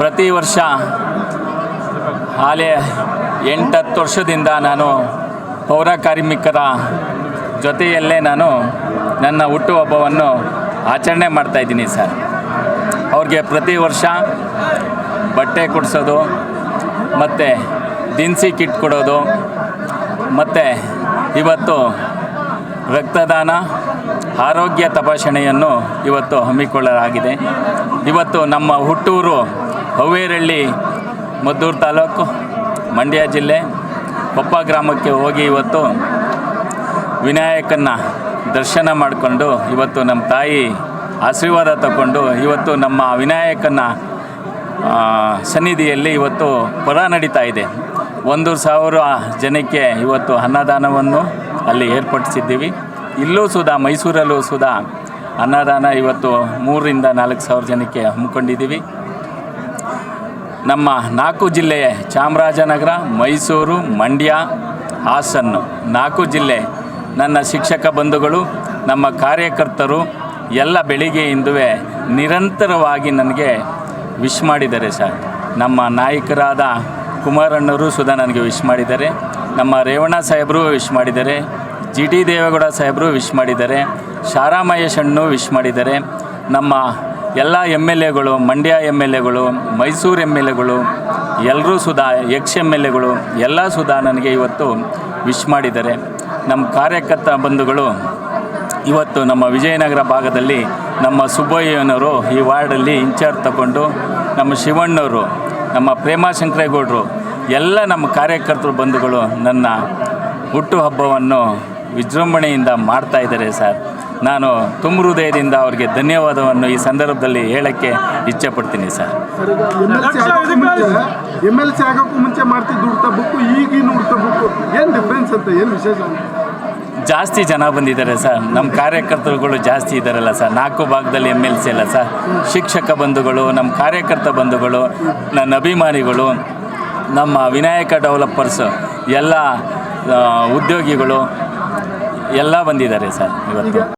ಪ್ರತಿ ವರ್ಷ ಹಾಲೆ ಎಂಟತ್ತು ವರ್ಷದಿಂದ ನಾನು ಪೌರ ಕಾರ್ಮಿಕರ ಜೊತೆಯಲ್ಲೇ ನಾನು ನನ್ನ ಹುಟ್ಟುಹಬ್ಬವನ್ನು ಆಚರಣೆ ಮಾಡ್ತಾಯಿದ್ದೀನಿ ಸರ್. ಅವ್ರಿಗೆ ಪ್ರತಿ ವರ್ಷ ಬಟ್ಟೆ ಕೊಡಿಸೋದು, ಮತ್ತು ದಿನಸಿ ಕಿಟ್ ಕೊಡೋದು, ಮತ್ತು ಇವತ್ತು ರಕ್ತದಾನ, ಆರೋಗ್ಯ ತಪಾಸಣೆಯನ್ನು ಇವತ್ತು ಹಮ್ಮಿಕೊಳ್ಳಲಾಗಿದೆ. ಇವತ್ತು ನಮ್ಮ ಹುಟ್ಟೂರು ಹವೇರಳ್ಳಿ, ಮದ್ದೂರು ತಾಲೂಕು, ಮಂಡ್ಯ ಜಿಲ್ಲೆ, ಕೊಪ್ಪ ಗ್ರಾಮಕ್ಕೆ ಹೋಗಿ ಇವತ್ತು ವಿನಾಯಕನ ದರ್ಶನ ಮಾಡಿಕೊಂಡು ಇವತ್ತು ನಮ್ಮ ತಾಯಿ ಆಶೀರ್ವಾದ ತಗೊಂಡು ಇವತ್ತು ನಮ್ಮ ವಿನಾಯಕನ ಸನ್ನಿಧಿಯಲ್ಲಿ ಇವತ್ತು ಪರ ನಡೀತಾ ಇದೆ. ಒಂದು ಸಾವಿರ ಜನಕ್ಕೆ ಇವತ್ತು ಅನ್ನದಾನವನ್ನು ಅಲ್ಲಿ ಏರ್ಪಡಿಸಿದ್ದೀವಿ. ಇಲ್ಲೂ ಸುಧಾ ಮೈಸೂರಲ್ಲೂ ಸುಧಾ ಅನ್ನದಾನ ಇವತ್ತು ಮೂರರಿಂದ ನಾಲ್ಕು ಸಾವಿರ ಜನಕ್ಕೆ ಹಮ್ಮಿಕೊಂಡಿದ್ದೀವಿ. ನಮ್ಮ ನಾಲ್ಕು ಜಿಲ್ಲೆ ಚಾಮರಾಜನಗರ, ಮೈಸೂರು, ಮಂಡ್ಯ ಹಾಸನ್ನು ನಾಲ್ಕು ಜಿಲ್ಲೆ. ನನ್ನ ಶಿಕ್ಷಕ ಬಂಧುಗಳು, ನಮ್ಮ ಕಾರ್ಯಕರ್ತರು ಎಲ್ಲ ಬೆಳಿಗ್ಗೆಯಿಂದವೇ ನಿರಂತರವಾಗಿ ನನಗೆ ವಿಶ್ ಮಾಡಿದ್ದಾರೆ ಸರ್. ನಮ್ಮ ನಾಯಕರಾದ ಕುಮಾರಣ್ಣರು ಸುಧಾ ನನಗೆ ವಿಶ್ ಮಾಡಿದ್ದಾರೆ. ನಮ್ಮ ರೇವಣ್ಣ ಸಾಹೇಬರು ವಿಶ್ ಮಾಡಿದ್ದಾರೆ. ಜಿ ಟಿ ದೇವೇಗೌಡ ಸಾಹೇಬರು ವಿಶ್ ಮಾಡಿದ್ದಾರೆ. ಶಾರಾ ಮಹೇಶ್ ಅಣ್ಣು ವಿಶ್ ಮಾಡಿದ್ದಾರೆ. ನಮ್ಮ ಎಲ್ಲ ಎಂ ಎಲ್ ಎಗಳು ಮಂಡ್ಯ ಎಂ ಎಲ್ ಎಗಳು ಮೈಸೂರು ಎಂ ಎಲ್ ಎಗಳು ಎಲ್ಲರೂ ಸುಧಾ ಎಕ್ಸ್ ಎಂ ಎಲ್ ಎಗಳು ಎಲ್ಲ ಸುಧಾ ನನಗೆ ಇವತ್ತು ವಿಶ್ ಮಾಡಿದ್ದಾರೆ. ನಮ್ಮ ಕಾರ್ಯಕರ್ತ ಬಂಧುಗಳು, ಇವತ್ತು ನಮ್ಮ ವಿಜಯನಗರ ಭಾಗದಲ್ಲಿ ನಮ್ಮ ಸುಬ್ಬಯ್ಯನವರು ಈ ವಾರ್ಡಲ್ಲಿ ಇನ್ಚಾರ್ಜ್ ತಗೊಂಡು ನಮ್ಮ ಶಿವಣ್ಣವರು, ನಮ್ಮ ಪ್ರೇಮ ಶಂಕರೇಗೌಡರು, ಎಲ್ಲ ನಮ್ಮ ಕಾರ್ಯಕರ್ತರು ಬಂಧುಗಳು ನನ್ನ ಹುಟ್ಟುಹಬ್ಬವನ್ನು ವಿಜೃಂಭಣೆಯಿಂದ ಮಾಡ್ತಾ ಇದ್ದಾರೆ ಸರ್. ನಾನು ತುಂಬ ಹೃದಯದಿಂದ ಅವರಿಗೆ ಧನ್ಯವಾದವನ್ನು ಈ ಸಂದರ್ಭದಲ್ಲಿ ಹೇಳಕ್ಕೆ ಇಚ್ಛೆ ಪಡ್ತೀನಿ ಸರ್. ಎಂ ಎಲ್ ಸಿ ಆಗೋಕ್ಕೂ ಮುಂಚೆ ಮಾಡ್ತಿದ್ದು ಉಡ್ತಾ ಬುಕ್ಕು ಈಗಿನ ಉಡ್ತಾ ಬುಕ್ಕು ಏನು ಡಿಫ್ರೆನ್ಸ್ ಅಂತ ಏನು ವಿಶೇಷ? ಜಾಸ್ತಿ ಜನ ಬಂದಿದ್ದಾರೆ ಸರ್. ನಮ್ಮ ಕಾರ್ಯಕರ್ತರುಗಳು ಜಾಸ್ತಿ ಇದ್ದಾರಲ್ಲ ಸರ್. ನಾಲ್ಕು ಭಾಗದಲ್ಲಿ ಎಂ ಎಲ್ ಸಿ ಅಲ್ಲ ಸರ್. ಶಿಕ್ಷಕ ಬಂಧುಗಳು ನಮ್ಮ ಕಾರ್ಯಕರ್ತ ಬಂಧುಗಳು ನನ್ನ ಅಭಿಮಾನಿಗಳು ನಮ್ಮ ವಿನಾಯಕ ಡೆವಲಪರ್ಸ್ ಎಲ್ಲ ಉದ್ಯೋಗಿಗಳು ಎಲ್ಲ ಬಂದಿದ್ದಾರೆ ಸರ್ ಇವತ್ತು.